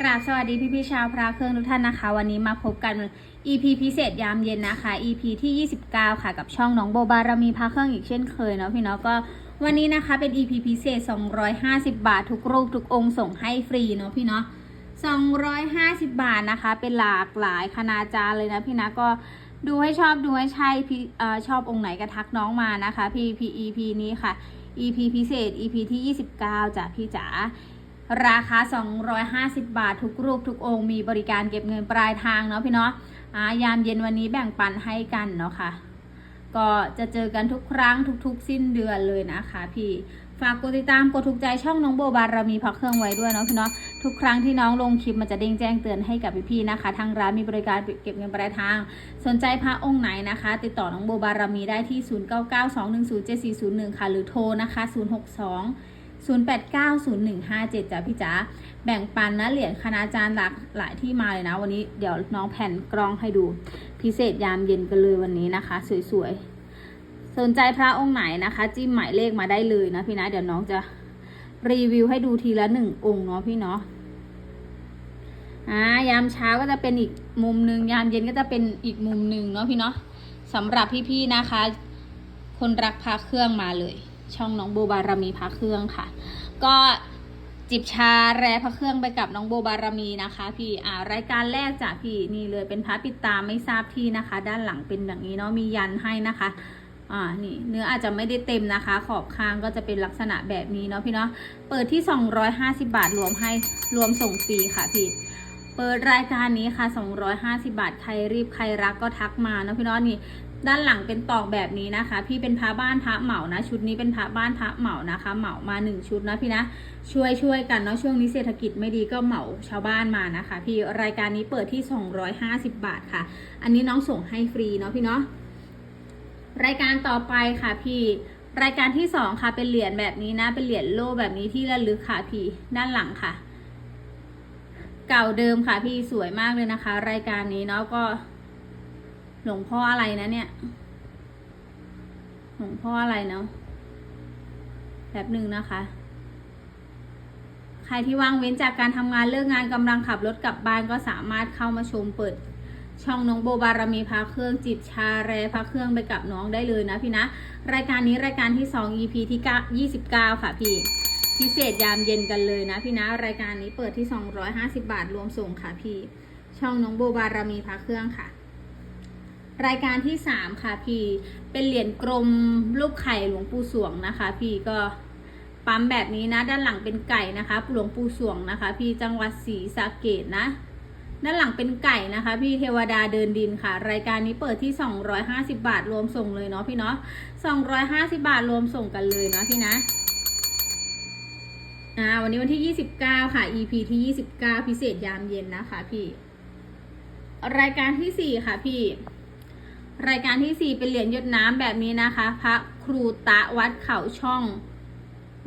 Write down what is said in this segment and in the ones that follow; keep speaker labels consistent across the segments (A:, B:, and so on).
A: กราบสวัสดีพี่พี่ชาวพระเครื่องทุกท่านนะคะ วันนี้มาพบกัน EP พิเศษยามเย็นนะคะ EP ที่ 29 ค่ะกับช่องน้องโบบารมีพระเครื่องอีกเช่นเคยเนาะพี่เนาะก็วันนี้นะคะเป็น EP พิเศษ 250 บาท ทุกรูปทุกองค์ส่งให้ฟรีเนาะพี่เนาะ250 บาทนะคะ เป็นหลากหลายคณาจารเลยนะพี่นะก็ดูให้ชอบดูให้ใช่พี่ชอบองค์ไหนก็ทักน้องมานะคะ พี่พี EP นี้ค่ะ EP พิเศษ EP ที่ 29จ้ะพี่จ๋า ราคา 250 บาท ทุกรูปทุกองค์มีบริการเก็บเงินปลายทางเนาะพี่เนาะอายามเย็นวันนี้แบ่งปันให้กันเนาะค่ะ ก็จะเจอกันทุกครั้งทุกๆ สิ้นเดือนเลยนะคะพี่ฝากกดติดตามกดถูกใจช่องน้องโบบารมีพักเครื่องไว้ด้วยเนาะพี่เนาะทุกครั้งที่น้องลงคลิปมันจะเด้งแจ้งเตือนให้กับพี่ๆนะคะ ทางร้านมีบริการเก็บเงินปลายทาง สนใจพระองค์ไหนนะคะ ติดต่อน้องโบบารมีได้ที่ 0992107401 ค่ะ หรือโทรนะคะ 062 0890157จ้ะพี่จ๋าแบ่งปันนะเหรียญคณาจารย์หลากหลายที่มาเลยนะ วันนี้เดี๋ยวน้องแผ่นกล้องให้ดู พิเศษยามเย็นกันเลยวันนี้นะคะ สวยๆ สนใจพระองค์ไหนนะคะ จิ้มหมายเลขมาได้เลยนะพี่นะ เดี๋ยวน้องจะรีวิวให้ดูทีละหนึ่งองค์เนาะพี่เนาะอ่ายามเช้าก็จะเป็นอีกมุมหนึ่งยามเย็นก็จะเป็นอีกมุมหนึ่งเนาะพี่เนาะสำหรับพี่ๆนะคะ คนรักพระเครื่องมาเลย ช่องน้องโบบารมีพระเครื่องค่ะ ก็จิบชาแร่พระเครื่องไปกับน้องโบบารมีนะคะ พี่อ่ารายการแรกจากพี่นี่เลยเป็นพระปิดตาไม่ทราบที่นะคะ ด้านหลังเป็นแบบนี้เนาะมียันให้นะคะอ่านี่เนื้ออาจจะไม่ได้เต็มนะคะ ขอบข้างก็จะเป็นลักษณะแบบนี้เนาะพี่เนาะเปิดที่ 250 บาทรวมให้รวมส่งฟรีค่ะพี่เปิดรายการนี้ค่ะ 250 บาท ใครรีบใครรักก็ทักมาเนาะพี่เนาะนี่ ด้านหลังเป็นตอกแบบนี้นะคะ พี่เป็นพระบ้านพระเหมานะ ชุดนี้เป็นพระบ้านพระเหมานะคะ เหมามาหนึ่งชุดนะพี่นะช่วยช่วยกันเนาะช่วงนี้เศรษฐกิจไม่ดีก็เหมาชาวบ้านมานะคะ พี่รายการนี้เปิดที่ 250 บาทค่ะ อันนี้น้องส่งให้ฟรีเนาะพี่เนาะรายการต่อไปค่ะพี่รายการที่สองค่ะเป็นเหรียญแบบนี้นะ เป็นเหรียญโล่แบบนี้ที่ระลึกค่ะพี่ด้านหลังค่ะ เก่าเดิมค่ะพี่สวยมากเลยนะคะ รายการนี้เนาะก็ หลวงพ่ออะไรนะเนี่ย หลวงพ่ออะไรเนาะแบบหนึ่งนะคะ ใครที่ว่างเว้นจากการทำงานเลิกงานกำลังขับรถกลับบ้านก็สามารถเข้ามาชมเปิดช่องน้องโบบารมีพาเครื่องจิบชาแรพาเครื่องไปกับน้องได้เลยนะพี่นะ รายการนี้รายการที่ 2 EP ที่9 29 ค่ะพี่ พิเศษยามเย็นกันเลยนะพี่นะ รายการนี้เปิดที่ 250 บาทรวมส่งค่ะพี่ ช่องน้องโบบารมีพาเครื่องค่ะ รายการที่ 3 ค่ะพี่ เป็นเหรียญกลมรูปไข่หลวงปู่สวงนะคะ พี่ก็ปั๊มแบบนี้นะ ด้านหลังเป็นไก่นะคะหลวงปู่สวงนะคะ พี่จังหวัดศรีสะเกดนะ ด้านหลังเป็นไก่นะคะ พี่เทวดาเดินดินค่ะ รายการนี้เปิดที่ 250 บาทรวมส่งเลยเนาะพี่เนาะ250 บาทรวมส่งกันเลยเนาะพี่นะอ่าวันนี้วันที่ 29 ค่ะ EP ที่ 29 พิเศษยามเย็นนะคะ พี่ รายการที่ 4 ค่ะพี่ รายการที่4เป็นเหรียญยดน้ำแบบนี้นะคะ พระครูตะวัดเขาช่อง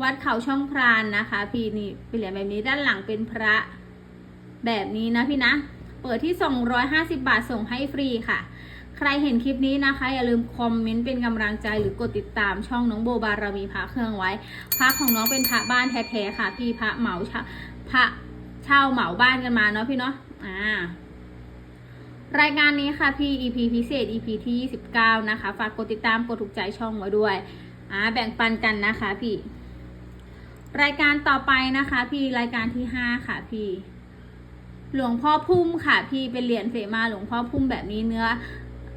A: วัดเขาช่องพรานนะคะ พี่นี่เป็นเหรียญแบบนี้ด้านหลังเป็นพระแบบนี้นะพี่นะ เปิดที่ 250 บาทส่งให้ฟรีค่ะ ใครเห็นคลิปนี้นะคะ อย่าลืมคอมเมนต์เป็นกำลังใจหรือกดติดตามช่องน้องโบบารมีพระเครื่องไว้ พระของน้องเป็นพระบ้านแท้ๆค่ะ พี่พระเหมาพระเช่าเหมาบ้านกันมาเนาะพี่เนาะอ่า รายการนี้ค่ะพี่ EP พิเศษ EP ที่ 29 นะคะ ฝากกดติดตามกดถูกใจช่องไว้ด้วยอ่าแบ่งปันกันนะคะพี่ รายการต่อไปนะคะ พี่รายการที่ 5 ค่ะพี่ หลวงพ่อพุ่มค่ะ พี่เป็นเหรียญเสมาหลวงพ่อพุ่มแบบนี้เนื้อ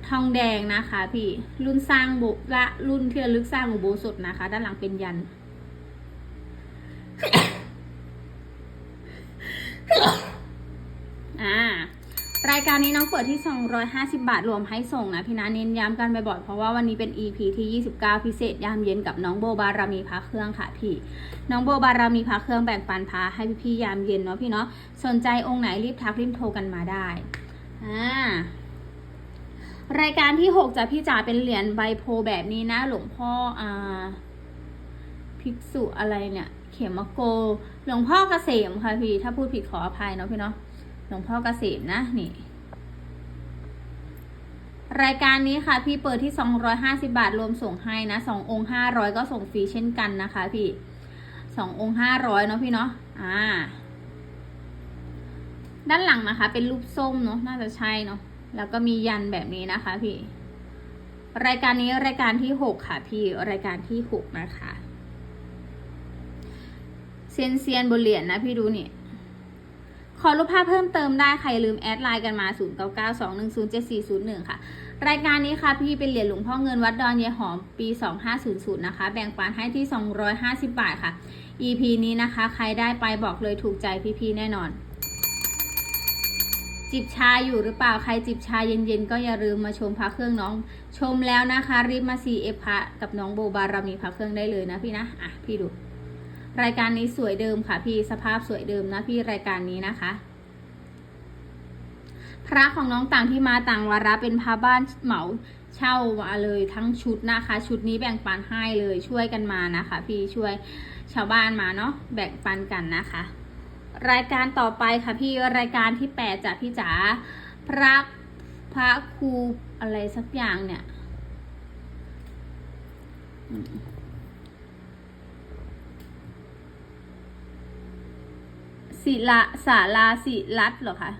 A: ทองแดงนะคะ พี่รุ่นสร้างบุละรุ่นที่ระลึกสร้างอุโบสถนะคะ ด้านหลังเป็นยันารายการนี้น้องเปิดที่ 250 บาทรวมให้ส่งนะพี่นะเน้นย้ำกันบ่อยๆเพราะว่าวันนี้เป็น EP ที่ 29 พิเศษยามเย็นกับน้องโบบารามีพระเครื่องค่ะพี่ น้องโบบารามีพระเครื่องแบ่งปันพาให้พี่ๆยามเย็นเนาะพี่เนาะสนใจองค์ไหนรีบทักรีบโทรกันมาได้อ่ารายการที่ 6จะพี่จ๋าเป็นเหรียญใบโพแบบนี้นะ หลวงพ่ออ่าภิกษุอะไรเนี่ย เขมโก หลวงพ่อเกษมค่ะพี่ ถ้าพูดผิดขออภัยเนาะพี่เนาะหลวงพ่อเกษมนะนี่ รายการนี้ค่ะพี่เปิดที่ 250 บาทรวมส่งให้นะสององค์500 ก็ส่งฟรีเช่นกันนะคะพี่สององค์500เนาะพี่เนาะอ่า ด้านหลังนะคะ เป็นรูปส้มเนาะน่าจะใช่เนาะแล้วก็มียันแบบนี้นะคะพี่ รายการนี้รายการที่หกค่ะ พี่รายการที่หกนะคะเซียนเซียนบนเหรียญนะพี่ดูนี่ อรูปภาพเพิ่มเติมได้ใครลืมแอดไลน์กันมา 0 9 9 2 1 0 7 4 0 1 ค่ะ รายการนี้ค่ะพี่เป็นเหรียญหลวงพ่อเงินวัดดอนเยหอมปี 2500 นะคะ แบ่งปันให้ที่ 250 บาทค่ะ EP นี้นะคะ ใครได้ไปบอกเลยถูกใจพี่ๆแน่นอน จิบชาอยู่หรือเปล่าใครจิบชาเย็นๆ ก็อย่าลืมมาชมพระเครื่องน้อง ชมแล้วนะคะ รีบมา CF พระกับน้องโบบารมีพระเครื่องได้เลยนะพี่นะอะพี่ดู รายการนี้สวยเดิมค่ะพี่สภาพสวยเดิมนะพี่รายการนี้นะคะ พระของน้องต่างที่มาต่างวาระเป็นพระบ้านเหมาเช่ามาเลยทั้งชุดนะคะ ชุดนี้แบ่งปันให้เลยช่วยกันมานะคะ พี่ช่วยชาวบ้านมาเนาะแบ่งปันกันนะคะ รายการต่อไปค่ะพี่รายการที่แปดจ้ะพี่จ๋าพระพระครูอะไรสักอย่างเนี่ย ศิละสาลาศิรัตเหรอคะ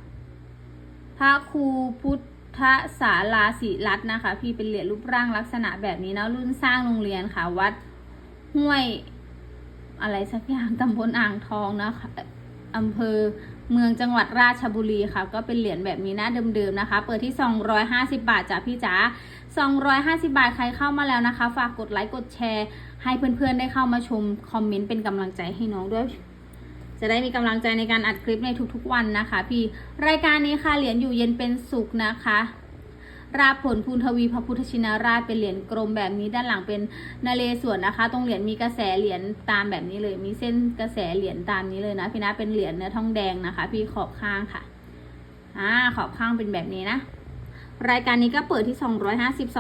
A: พระครูพุทธศาลาศิรัตนะคะ พี่เป็นเหรียญรูปร่างลักษณะแบบนี้นะรุ่นสร้างโรงเรียนค่ะ วัดห้วยอะไรสักอย่างตำบลอ่างทองนะคะอำเภอเมืองจังหวัดราชบุรีค่ะ ก็เป็นเหรียญแบบนี้นะเดิมๆนะคะ เปิดที่ 250 บาทจ้ะพี่จ๋า250 บาทใครเข้ามาแล้วนะคะ ฝากกดไลค์กดแชร์ ให้เพื่อนๆได้เข้ามาชมคอมเมนต์เป็นกำลังใจให้น้องด้วย จะได้มีกำลังใจในการอัดคลิปในทุกๆวันนะคะ พี่รายการนี้ค่ะเหรียญอยู่เย็นเป็นสุขนะคะราบผลพูนทวีพระพุทธชินราชเป็นเหรียญกลมแบบนี้ด้านหลังเป็นนาเรศวรนะคะ ตรงเหรียญมีกระแสเหรียญตามแบบนี้เลย มีเส้นกระแสเหรียญตามนี้เลยนะพี่นะเป็นเหรียญเนื้อทองแดงนะคะ พี่ขอบข้างค่ะอ่าขอบข้างเป็นแบบนี้นะ รายการนี้ก็เปิดที่ 250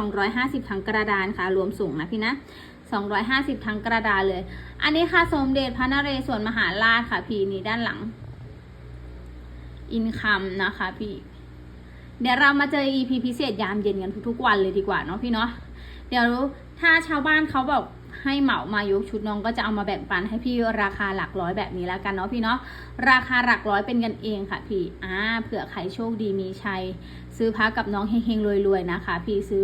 A: 250 ทั้งกระดานค่ะ รวมส่งนะพี่นะ 250 ทั้งกระดานเลย อันนี้ค่ะสมเด็จพระนเรศวรมหาราชค่ะพี่นี่ด้านหลัง อินคัมนะคะพี่เดี๋ยวเรามาเจอ EP พิเศษยามเย็นกันทุกๆวันเลยดีกว่าเนาะพี่เนาะเดี๋ยวถ้าชาวบ้านเขาบอกให้เหมามายกชุดน้องก็จะเอามาแบ่งปันให้พี่ราคาหลักร้อยแบบนี้แล้วกันเนาะพี่เนาะราคาหลักร้อยเป็นกันเองค่ะพี่อ่าเผื่อใครโชคดีมีชัย ซื้อพักกับน้องเฮงๆรวยๆนะคะ พี่ซื้อ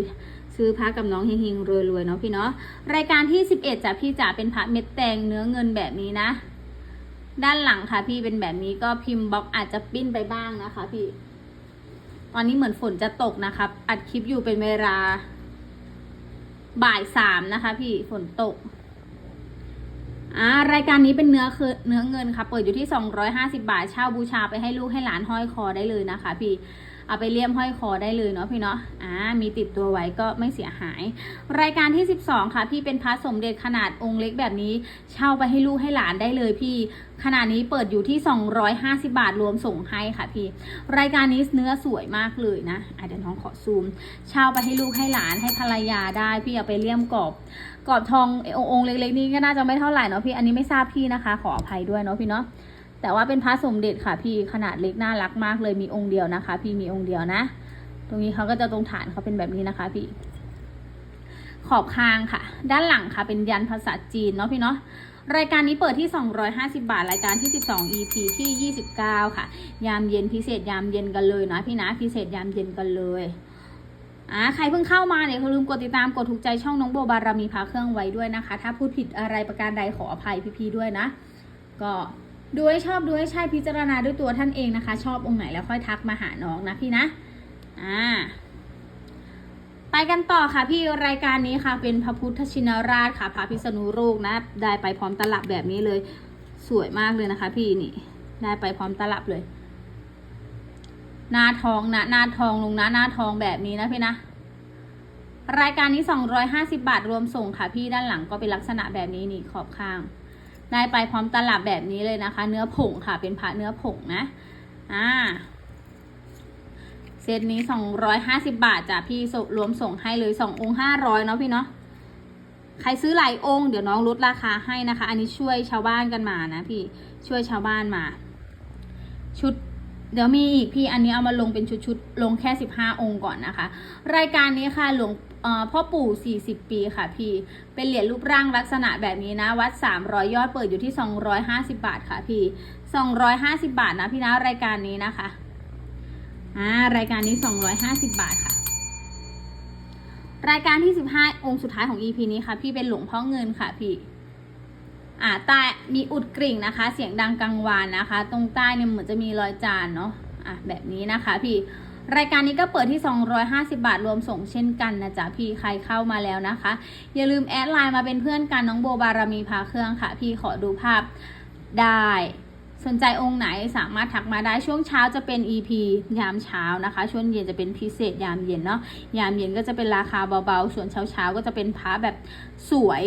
A: ซื้อพักกับน้องเฮงๆรวยๆเนาะพี่เนาะรายการที่ 11จ้ะพี่จ๋าเป็นพระเม็ดแตงเนื้อเงินแบบนี้นะ ด้านหลังค่ะพี่เป็นแบบนี้ก็พิมพ์บล็อกอาจจะปิ้นไปบ้างนะคะ พี่ ตอนนี้เหมือนฝนจะตกนะครับ อัดคลิปอยู่เป็นเวลา บ่ายสามนะคะ พี่ฝนตกอ่ารายการนี้เป็นเนื้อคือเนื้อเงินค่ะ เปิดอยู่ที่ 250 บาท เช่าบูชาไปให้ลูกให้หลานห้อยคอได้เลยนะคะ พี่ เอาไปเลี่ยมห้อยคอได้เลยเนาะพี่เนาะอ่ามีติดตัวไว้ก็ไม่เสียหาย รายการที่ 12 ค่ะ พี่เป็นพระสมเด็จขนาดองค์เล็กแบบนี้ เช่าไปให้ลูกให้หลานได้เลยพี่ขนาดนี้เปิดอยู่ที่ 250 บาทรวมส่งให้ค่ะพี่ รายการนี้เนื้อสวยมากเลยนะอะเดี๋ยวน้องขอซูม เช่าไปให้ลูกให้หลานให้ภรรยาได้ พี่เอาไปเลี่ยมกรอบกรอบทองเอ่อองค์เล็กๆ นี้ก็น่าจะไม่เท่าไหร่เนาะพี่ อันนี้ไม่ทราบพี่นะคะ ขออภัยด้วยเนาะพี่เนาะ แต่ว่าเป็นพระสมเด็จค่ะพี่ขนาดเล็กน่ารักมากเลยมีองค์เดียวนะคะ พี่มีองค์เดียวนะ ตรงนี้เขาก็จะตรงฐานเขาเป็นแบบนี้นะคะ พี่ ขอบข้างค่ะ ด้านหลังค่ะเป็นยันภาษาจีนเนาะพี่เนาะรายการนี้เปิดที่ 250 บาท รายการที่ 12 EP ที่ 29 ค่ะ ยามเย็นพิเศษยามเย็นกันเลยนะพี่นะพิเศษยามเย็นกันเลยอ่าใครเพิ่งเข้ามาเนี่ยอย่าลืมกดติดตามกดถูกใจช่องน้องโบบารามีพาเครื่องไว้ด้วยนะคะ ถ้าพูดผิดอะไรประการใดขออภัยพี่ๆด้วยนะ ก็ ดูให้ชอบดูให้ใช่พิจารณาด้วยตัวท่านเองนะคะ ชอบองค์ไหนแล้วค่อยทักมาหาน้องนะพี่นะอ่าไปกันต่อค่ะพี่รายการนี้ค่ะ เป็นพระพุทธชินราชค่ะพระพิษณุโลกนะ ได้ไปพร้อมตลับแบบนี้เลย สวยมากเลยนะคะ พี่นี่ ได้ไปพร้อมตลับเลย หน้าทองนะหน้าทองลงนะหน้าทองแบบนี้นะพี่นะรายการนี้ 250 บาทรวมส่งค่ะพี่ด้านหลังก็เป็นลักษณะแบบนี้นี่ขอบข้าง ได้ไปพร้อมตลับแบบนี้เลยนะคะ เนื้อผงค่ะ เป็นพระเนื้อผงนะ อ่า เซตนี้250บาทจ้ะพี่รวมส่งให้เลย2ององค์500เนาะพี่เนาะ ใครซื้อหลายองค์เดี๋ยวน้องลดราคาให้นะคะ อันนี้ช่วยชาวบ้านกันมานะพี่ ช่วยชาวบ้านมา ชุดเดี๋ยวมีอีกพี่อันนี้เอามาลงเป็นชุดๆ ลงแค่ 15 องค์ก่อนนะคะ รายการนี้ค่ะหลวง พ่อปู่ 40 ปีค่ะพี่ เป็นเหรียญรูปร่างลักษณะแบบนี้นะ วัด 300 ยอดเปิดอยู่ที่ 250 บาทค่ะพี่ 250 บาทนะพี่นะรายการนี้นะคะ อ่ารายการนี้ 250 บาทค่ะ รายการที่ 15 องค์สุดท้ายของ EP นี้ค่ะ พี่เป็นหลวงพ่อเงินค่ะพี่อ่าใต้มีอุดกริ่งนะคะ เสียงดังกังวานนะคะ ตรงใต้เนี่ยเหมือนจะมีรอยจานเนาะอะแบบนี้นะคะพี่ รายการนี้ก็เปิดที่ 250 บาทรวมส่งเช่นกันนะจ๊ะพี่ใครเข้ามาแล้วนะคะ อย่าลืมแอดไลน์มาเป็นเพื่อนกันน้องโบบารมีพาเครื่องค่ะ พี่ขอดูภาพได้ สนใจองค์ไหนสามารถทักมาได้ช่วงเช้าจะเป็น EP ยามเช้านะคะ ช่วงเย็นจะเป็นพิเศษยามเย็นเนาะยามเย็นก็จะเป็นราคาเบาๆ ส่วนเช้าเช้าๆก็จะเป็นพระแบบสวย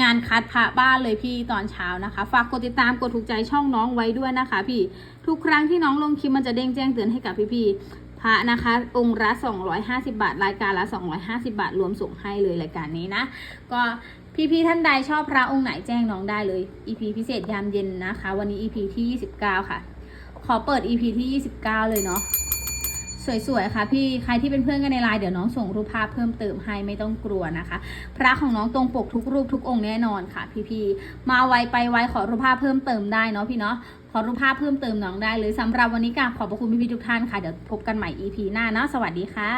A: งานคัดพระบ้านเลยพี่ตอนเช้านะคะ ฝากกดติดตามกดถูกใจช่องน้องไว้ด้วยนะคะ พี่ทุกครั้งที่น้องลงคลิปมันจะเด้งแจ้งเตือนให้กับพี่ๆ พระนะคะ องค์ละ250 บาท รายการละ 250 บาท รวมส่งให้เลยรายการนี้นะ ก็พี่ๆท่านใดชอบพระองค์ไหนแจ้งน้องได้เลย EP พิเศษยามเย็นนะคะ วันนี้ EP ที่ 29 ค่ะ ขอเปิด EP ที่ 29 เลยเนาะสวยๆ ค่ะพี่ ใครที่เป็นเพื่อนกันในไลน์เดี๋ยวน้องส่งรูปภาพเพิ่มเติมให้ไม่ต้องกลัวนะคะ พระของน้องตรงปกทุกรูปทุกองค์แน่นอนค่ะ พี่ๆ มาไวไปไวขอรูปภาพเพิ่มเติมได้เนาะพี่เนาะ ขอรูปภาพเพิ่มเติมน้องได้เลยสำหรับวันนี้กราบขอบพระคุณพี่ๆทุกท่านค่ะ เดี๋ยวพบกันใหม่ EP หน้านะสวัสดีค่ะ